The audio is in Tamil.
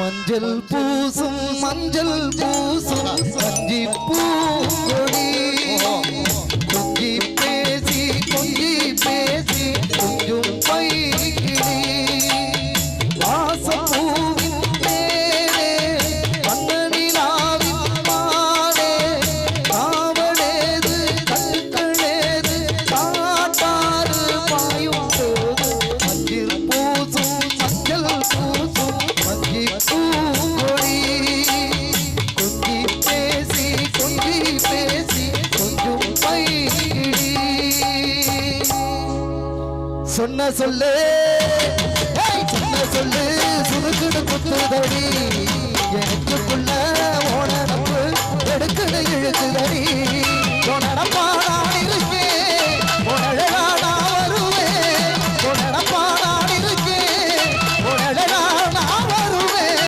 மஞ்சள் பூசும் மஞ்சள் பூசும் மஞ்சி பூங்கொடி. கொஞ்சி பேசி கொஞ்சி பேசி கொஞ்சம் பைகிடி சொன்ன சொல்லு. சொன்ன சொல்லு. சுருக்குடு குத்துதடி.